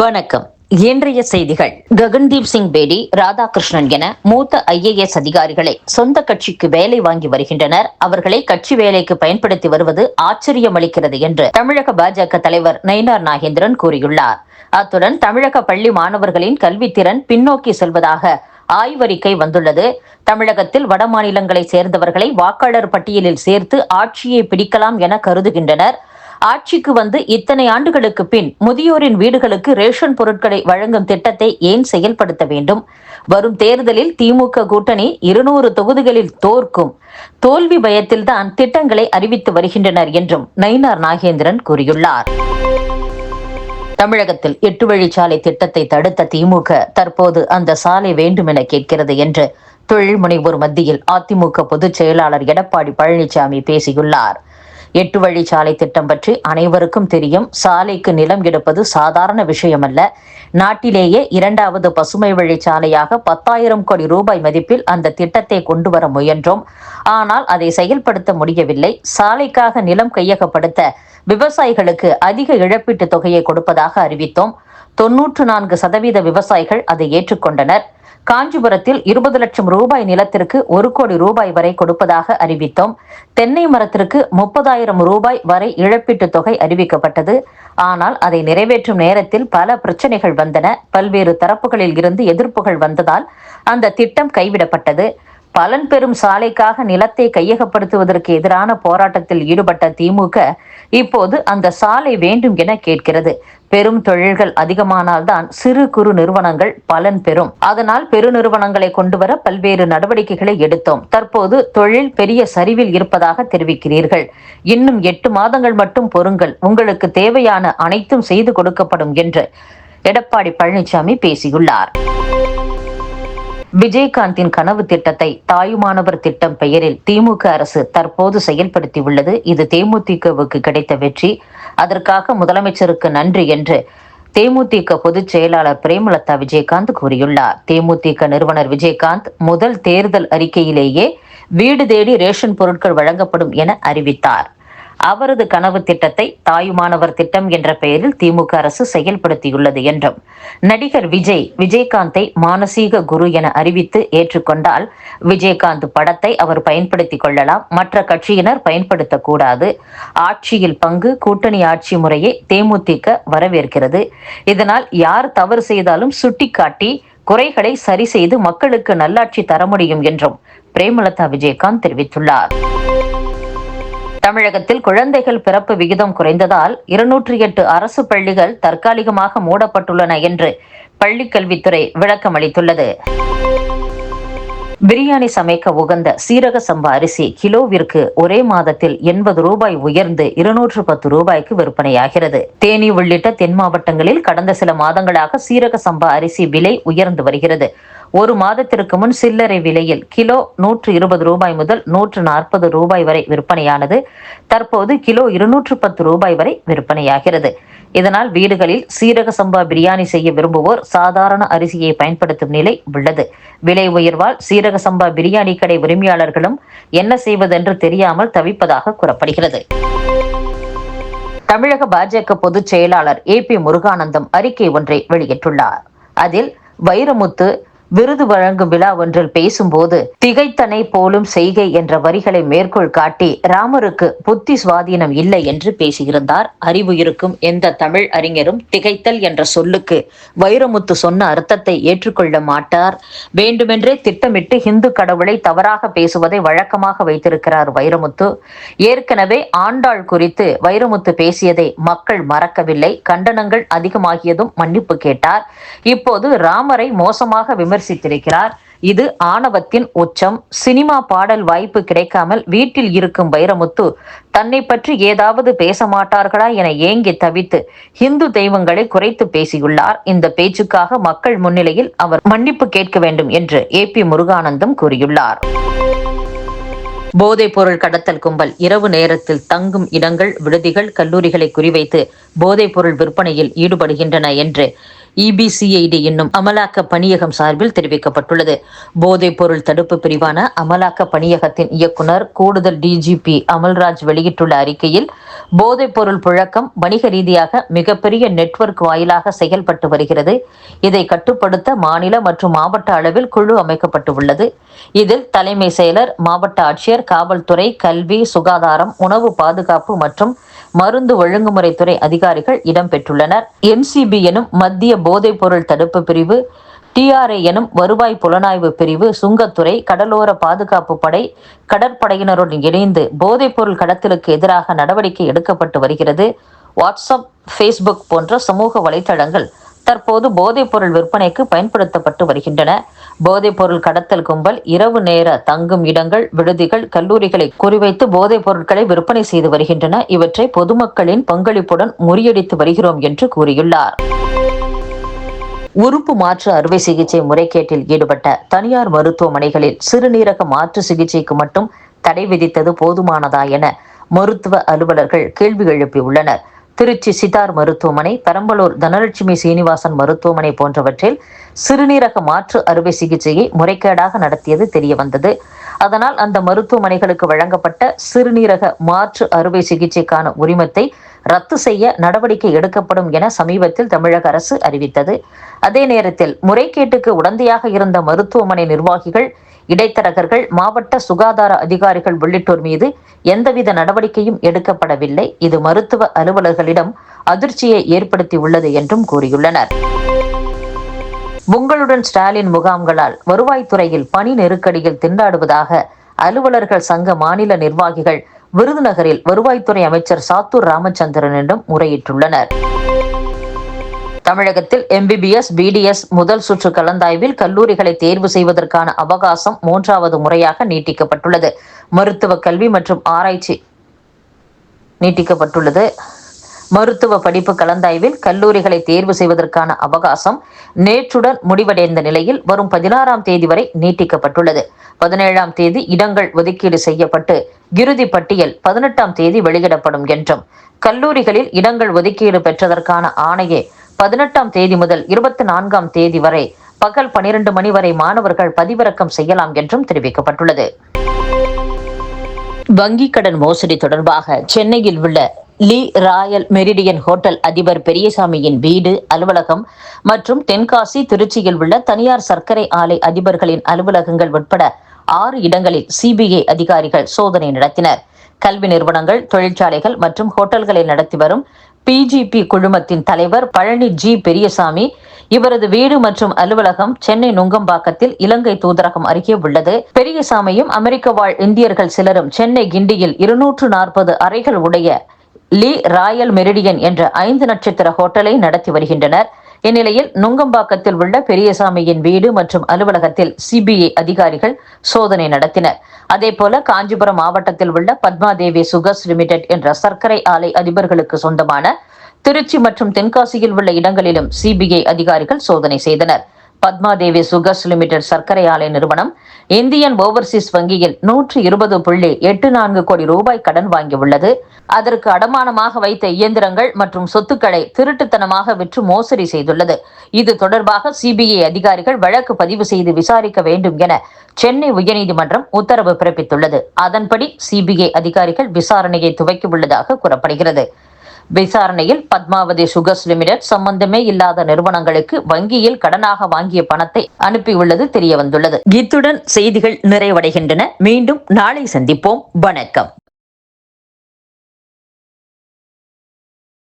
வணக்கம். இன்றைய செய்திகள். ககன்தீப் சிங் பேடி ராதாகிருஷ்ணன் என மூத்த ஐஏஎஸ் அதிகாரிகளை சொந்த கட்சிக்கு வேலை வாங்கி வருகின்றனர். அவர்களை கட்சி வேலைக்கு பயன்படுத்தி வருவது ஆச்சரியம் அளிக்கிறது என்று தமிழக பாஜக தலைவர் நயினார் நாகேந்திரன் கூறியுள்ளார். அத்துடன் தமிழக பள்ளி மாணவர்களின் கல்வித்திறன் பின்னோக்கி செல்வதாக ஆய்வறிக்கை வந்துள்ளது. தமிழகத்தில் வட மாநிலங்களை சேர்ந்தவர்களை வாக்காளர் பட்டியலில் சேர்த்து ஆட்சியை பிடிக்கலாம் என கருதுகின்றனர். ஆட்சிக்கு வந்து இத்தனை ஆண்டுகளுக்கு பின் முதியோரின் வீடுகளுக்கு ரேஷன் பொருட்களை வழங்கும் திட்டத்தை ஏன் செயல்படுத்த வேண்டும்? வரும் தேர்தலில் திமுக கூட்டணி இருநூறு தொகுதிகளில் தோற்கும். தோல்வி பயத்தில்தான் திட்டங்களை அறிவித்து வருகின்றனர் என்றும் நயினார் நாகேந்திரன் கூறியுள்ளார். தமிழகத்தில் எட்டு வழிச்சாலை திட்டத்தை தடுத்த திமுக தற்போது அந்த சாலை வேண்டுமென கேட்கிறது என்று தொழில் முனைவோர் மத்தியில் அதிமுக பொதுச் செயலாளர் எடப்பாடி பழனிசாமி பேசியுள்ளார். எட்டு வழி சாலை திட்டம் பற்றி அனைவருக்கும் தெரியும். சாலைக்கு நிலம் எடுப்பது சாதாரண விஷயமல்ல. நாட்டிலேயே இரண்டாவது பசுமை வழி சாலையாக பத்தாயிரம் கோடி ரூபாய் மதிப்பில் அந்த திட்டத்தை கொண்டு வர முயன்றோம். ஆனால் அதை செயல்படுத்த முடியவில்லை. சாலைக்காக நிலம் கையகப்படுத்த விவசாயிகளுக்கு அதிக இழப்பீட்டு தொகையை கொடுப்பதாக அறிவித்தோம். தொன்னூற்று நான்கு சதவீத விவசாயிகள் அதை ஏற்றுக்கொண்டனர். காஞ்சிபுரத்தில் இருபது லட்சம் ரூபாய் நிலத்திற்கு ஒரு கோடி ரூபாய் வரை கொடுப்பதாக அறிவித்தோம். தென்னை மரத்திற்கு முப்பதாயிரம் ரூபாய் வரை இழப்பீட்டுத் தொகை அறிவிக்கப்பட்டது. ஆனால் அதை நிறைவேற்றும் நேரத்தில் பல பிரச்சனைகள் வந்தன. பல்வேறு தரப்புகளில் இருந்து எதிர்ப்புகள் வந்ததால் அந்த திட்டம் கைவிடப்பட்டது. பலன் பெறும் சாலைக்காக நிலத்தை கையகப்படுத்துவதற்கு எதிரான போராட்டத்தில் ஈடுபட்ட திமுக இப்போது அந்த சாலை வேண்டும் என கேட்கிறது. பெரும் தொழில்கள் அதிகமானால்தான் சிறு குறு நிறுவனங்கள் பலன் பெறும். அதனால் பெருநிறுவனங்களை கொண்டுவர பல்வேறு நடவடிக்கைகளை எடுத்தோம். தற்போது தொழில் பெரிய சரிவில் இருப்பதாக தெரிவிக்கிறீர்கள். இன்னும் எட்டு மாதங்கள் மட்டும் பொறுங்கள். உங்களுக்கு தேவையான அனைத்தும் செய்து கொடுக்கப்படும் என்று எடப்பாடி பழனிசாமி பேசியுள்ளார். விஜயகாந்தின் கனவு திட்டத்தை தாயுமானவர் திட்டம் பெயரில் திமுக அரசு தற்போது செயல்படுத்தியுள்ளது. இது தேமுதிகவுக்கு கிடைத்த வெற்றி. அதற்காக முதலமைச்சருக்கு நன்றி என்று தேமுதிக பொதுச் செயலாளர் பிரேமலதா விஜயகாந்த் கூறியுள்ளார். தேமுதிக நிறுவனர் விஜயகாந்த் முதல் தேர்தல் அறிக்கையிலேயே வீடு தேடி ரேஷன் பொருட்கள் வழங்கப்படும் என அறிவித்தார். அவரது கனவு திட்டத்தை தாயுமானவர் திட்டம் என்ற பெயரில் திமுக அரசு செயல்படுத்தியுள்ளது என்றும் நடிகர் விஜய் விஜயகாந்தை மானசீக குரு என அறிவித்து ஏற்றுக்கொண்டால் விஜயகாந்த் படத்தை அவர் பயன்படுத்திக் கொள்ளலாம் மற்ற கட்சியினர் பயன்படுத்தக்கூடாது. ஆட்சியில் பங்கு கூட்டணி ஆட்சி முறையை தேமுதிக வரவேற்கிறது. இதனால் யார் தவறு செய்தாலும் சுட்டிக்காட்டி குறைகளை சரி செய்து மக்களுக்கு நல்லாட்சி தர முடியும் என்றும் பிரேமலதா விஜயகாந்த் தெரிவித்துள்ளார். தமிழகத்தில் குழந்தைகள் பிறப்பு விகிதம் குறைந்ததால் இருநூற்றி எட்டு அரசு பள்ளிகள் தற்காலிகமாக மூடப்பட்டுள்ளன என்று பள்ளிக்கல்வித்துறை விளக்கம் அளித்துள்ளது பிரியாணி சமைக்க உகந்த சீரக சம்பா அரிசி கிலோவிற்கு ஒரே மாதத்தில் எண்பது ரூபாய் உயர்ந்து இருநூற்று பத்து ரூபாய்க்கு விற்பனையாகிறது. தேனி உள்ளிட்ட தென் மாவட்டங்களில் கடந்த சில மாதங்களாக சீரக சம்பா அரிசி விலை உயர்ந்து வருகிறது. ஒரு மாதத்திற்கு முன் சில்லறை விலையில் கிலோ நூற்று இருபது ரூபாய் முதல் நூற்று நாற்பது ரூபாய் வரை விற்பனையானது. தற்போது கிலோ இருநூற்று பத்து ரூபாய் வரை விற்பனையாகிறது. இதனால் வீடுகளில் சீரக சம்பா பிரியாணி செய்ய விரும்புவோர் சாதாரண அரிசியை பயன்படுத்தும் நிலை உள்ளது. விலை உயர்வால் சீரக சம்பா பிரியாணி கடை உரிமையாளர்களும் என்ன செய்வதென்று தெரியாமல் தவிப்பதாக கூறப்படுகிறது. தமிழக பாஜக பொதுச் செயலாளர் ஏ பி முருகானந்தம் அறிக்கை ஒன்றை வெளியிட்டுள்ளார். அதில் வைரமுத்து விருது வழங்கும் விழா ஒன்றில் பேசும்போது திகைத்தனை போலும் செய்கை என்ற வரிகளை மேற்கோள் காட்டி ராமருக்கு புத்தி சுவாதீனம் இல்லை என்று பேசியிருந்தார். அறிவு இருக்கும் எந்த தமிழ் அறிஞரும் திகைத்தல் என்ற சொல்லுக்கு வைரமுத்து சொன்ன அர்த்தத்தை ஏற்றுக்கொள்ள மாட்டார். வேண்டுமென்றே திட்டமிட்டு ஹிந்து கடவுளை தவறாக பேசுவதை வழக்கமாக வைத்திருக்கிறார் வைரமுத்து. ஏற்கனவே ஆண்டாள் குறித்து வைரமுத்து பேசியதை மக்கள் மறக்கவில்லை. கண்டனங்கள் அதிகமாகியதும் மன்னிப்பு கேட்டார். இப்போது ராமரை மோசமாக விமர்சனம் விமர்சித்திருக்கிறார். இது ஆணவத்தின் உச்சம். சினிமா பாடல் வாய்ப்பு கிடைக்காமல் வீட்டில் இருக்கும் வைரமுத்து தன்னை பற்றி ஏதாவது பேச மாட்டார்களா என ஏங்கி தவித்து இந்து தெய்வங்களை குறைத்து பேசியுள்ளார். இந்த பேச்சுக்காக மக்கள் முன்னிலையில் அவர் மன்னிப்பு கேட்க வேண்டும் என்று ஏ பி முருகானந்தம் கூறியுள்ளார். போதைப் பொருள் கடத்தல் கும்பல் இரவு நேரத்தில் தங்கும் இடங்கள் விடுதிகள் கல்லூரிகளை குறிவைத்து போதைப் பொருள் விற்பனையில் ஈடுபடுகின்றன என்று இபிசிஐடி என்னும் அமலாக்க பணியகம் சார்பில் தெரிவிக்கப்பட்டுள்ளது. போதைப் பொருள் தடுப்பு பிரிவான அமலாக்க பணியகத்தின் இயக்குனர் கூடுதல் டிஜிபி அமல்ராஜ் வெளியிட்டுள்ள அறிக்கையில் போதைப் பொருள் புழக்கம் வணிக ரீதியாக மிகப்பெரிய நெட்வொர்க் வாயிலாக செயல்பட்டு வருகிறது. இதை கட்டுப்படுத்த மாநில மற்றும் மாவட்ட அளவில் குழு அமைக்கப்பட்டு உள்ளது இதில் தலைமை செயலர் மாவட்ட ஆட்சியர் காவல்துறை கல்வி சுகாதாரம் உணவு பாதுகாப்பு மற்றும் மருந்து ஒழுங்குமுறைத்துறை அதிகாரிகள் இடம்பெற்றுள்ளனர் என்சிபி எனும் மத்திய போதைப்பொருள் தடுப்பு பிரிவு டிஆர்ஐ எனும் வருவாய் புலனாய்வு பிரிவு சுங்கத்துறை கடலோர பாதுகாப்பு படை கடற்படையினருடன் இணைந்து போதைப்பொருள் கடத்தலுக்கு எதிராக நடவடிக்கை எடுக்கப்பட்டு வருகிறது. வாட்ஸ்அப் ஃபேஸ்புக் போன்ற சமூக வலைதளங்கள் தற்போது போதைப்பொருள் விற்பனைக்கு பயன்படுத்தப்பட்டு வருகின்றன. போதைப்பொருள் கடத்தல் கும்பல் இரவு நேர தங்கும் இடங்கள் விடுதிகள் கல்லூரிகளை குறிவைத்து போதைப் பொருட்களை விற்பனை செய்து வருகின்றன. இவற்றை பொதுமக்களின் பங்களிப்புடன் முறியடித்து வருகிறோம் என்று கூறியுள்ளார். உறுப்பு மாற்று அறுவை சிகிச்சை முறைகேட்டில் ஈடுபட்ட தனியார் மருத்துவமனைகளில் சிறுநீரக மாற்று சிகிச்சைக்கு மட்டும் தடை விதித்தது போதுமானதா என மருத்துவ அலுவலர்கள் கேள்வி எழுப்பியுள்ளனர். திருச்சி சிதார் மருத்துவமனை பெரம்பலூர் தனலட்சுமி சீனிவாசன் மருத்துவமனை போன்றவற்றில் சிறுநீரக மாற்று அறுவை சிகிச்சையை முறைகேடாக நடத்தியது தெரியவந்தது. அதனால் அந்த மருத்துவமனைகளுக்கு வழங்கப்பட்ட சிறுநீரக மாற்று அறுவை சிகிச்சைக்கான உரிமத்தை ரத்து செய்ய நடவடிக்கை எடுக்கப்படும் என சமீபத்தில் தமிழக அரசு அறிவித்தது. அதே நேரத்தில் முறைகேட்டுக்கு உடந்தையாக இருந்த மருத்துவமனை நிர்வாகிகள் இடைத்தரகர்கள் மாவட்ட சுகாதார அதிகாரிகள் உள்ளிட்டோர் மீது எந்தவித நடவடிக்கையும் எடுக்கப்படவில்லை. இது மருத்துவ அலுவலர்களிடம் அதிர்ச்சியை ஏற்படுத்தியுள்ளது என்றும் கூறியுள்ளனர். உங்களுடன் ஸ்டாலின் முகாம்களால் வருவாய்த்துறையில் பணி நெருக்கடியில் திண்டாடுவதாக அலுவலர்கள் சங்க மாநில நிர்வாகிகள் விருதுநகரில் வருவாய்த்துறை அமைச்சர் சாத்தூர் ராமச்சந்திரனிடம் முறையிட்டுள்ளனர். தமிழகத்தில் எம்பிபிஎஸ் பிடிஎஸ் முதல் சுற்று கலந்தாய்வில் கல்லூரிகளை தேர்வு செய்வதற்கான அவகாசம் மூன்றாவது முறையாக நீட்டிக்கப்பட்டுள்ளது. மருத்துவ கல்வி மற்றும் ஆராய்ச்சி நீட்டிக்கப்பட்டுள்ளது. மருத்துவ படிப்பு கலந்தாய்வில் கல்லூரிகளை தேர்வு செய்வதற்கான அவகாசம் நேற்றுடன் முடிவடைந்த நிலையில் வரும் பதினாறாம் தேதி வரை நீட்டிக்கப்பட்டுள்ளது. பதினேழாம் தேதி இடங்கள் ஒதுக்கீடு செய்யப்பட்டு இறுதி பட்டியல் பதினெட்டாம் தேதி வெளியிடப்படும் என்றும் கல்லூரிகளில் இடங்கள் ஒதுக்கீடு பெற்றதற்கான ஆணையை பதினெட்டாம் தேதி முதல் இருபத்தி நான்காம் தேதி வரை பகல் பனிரெண்டு மணி வரை மாணவர்கள் பதிவிறக்கம் செய்யலாம் என்றும் தெரிவிக்கப்பட்டுள்ளது. வங்கிக் கடன் மோசடி தொடர்பாக சென்னையில் உள்ள லீ ராயல் மெரிடியன் ஹோட்டல் அதிபர் பெரியசாமியின் வீடு அலுவலகம் மற்றும் தென்காசி திருச்சியில் உள்ள தனியார் சர்க்கரை ஆலை அதிபர்களின் அலுவலகங்கள் உட்பட ஆறு இடங்களில் சிபிஐ அதிகாரிகள் சோதனை நடத்தினர். கல்வி நிறுவனங்கள் தொழிற்சாலைகள் மற்றும் ஹோட்டல்களை நடத்தி வரும் பிஜிபி குழுமத்தின் தலைவர் பழனி ஜி பெரியசாமி இவரது வீடு மற்றும் அலுவலகம் சென்னை நுங்கம்பாக்கத்தில் இலங்கை தூதரகம் அருகே உள்ளது. பெரியசாமியும் அமெரிக்க வாழ் இந்தியர்கள் சிலரும் சென்னை கிண்டியில் இருநூற்று நாற்பது அறைகள் உடைய லீ ராயல் மெரிடியன் என்ற ஐந்து நட்சத்திர ஹோட்டலை நடத்தி வருகின்றனர். இந்நிலையில் நுங்கம்பாக்கத்தில் உள்ள பெரியசாமியின் வீடு மற்றும் அலுவலகத்தில் சிபிஐ அதிகாரிகள் சோதனை நடத்தினர். அதேபோல காஞ்சிபுரம் மாவட்டத்தில் உள்ள பத்மாதேவி சுகர்ஸ் லிமிடெட் என்ற சர்க்கரை ஆலை அதிபர்களுக்கு சொந்தமான திருச்சி மற்றும் தென்காசியில் உள்ள இடங்களிலும் சிபிஐ அதிகாரிகள் சோதனை செய்தனர். பத்மாதேவி சுகர்ஸ் லிமிடெட் சர்க்கரை ஆலை நிறுவனம் இந்தியன் ஓவர்சீஸ் வங்கியில் நூற்றி இருபது புள்ளி எட்டு நான்கு கோடி ரூபாய் கடன் வாங்கியுள்ளது. அதற்கு அடமானமாக வைத்த இயந்திரங்கள் மற்றும் சொத்துக்களை திருட்டுத்தனமாக விற்று மோசடி செய்துள்ளது. இது தொடர்பாக சிபிஐ அதிகாரிகள் வழக்கு பதிவு செய்து விசாரிக்க வேண்டும் என சென்னை உயர்நீதிமன்றம் உத்தரவு பிறப்பித்துள்ளது. அதன்படி சிபிஐ அதிகாரிகள் விசாரணையை துவக்கியுள்ளதாக கூறப்படுகிறது. விசாரணையில் பத்மாவதி சுகர்ஸ் லிமிடெட் சம்பந்தமே இல்லாத நிறுவனங்களுக்கு வங்கியில் கடனாக வாங்கிய பணத்தை அனுப்பியுள்ளது தெரியவந்துள்ளது. இத்துடன் செய்திகள் நிறைவடைகின்றன. மீண்டும் நாளை சந்திப்போம். வணக்கம்.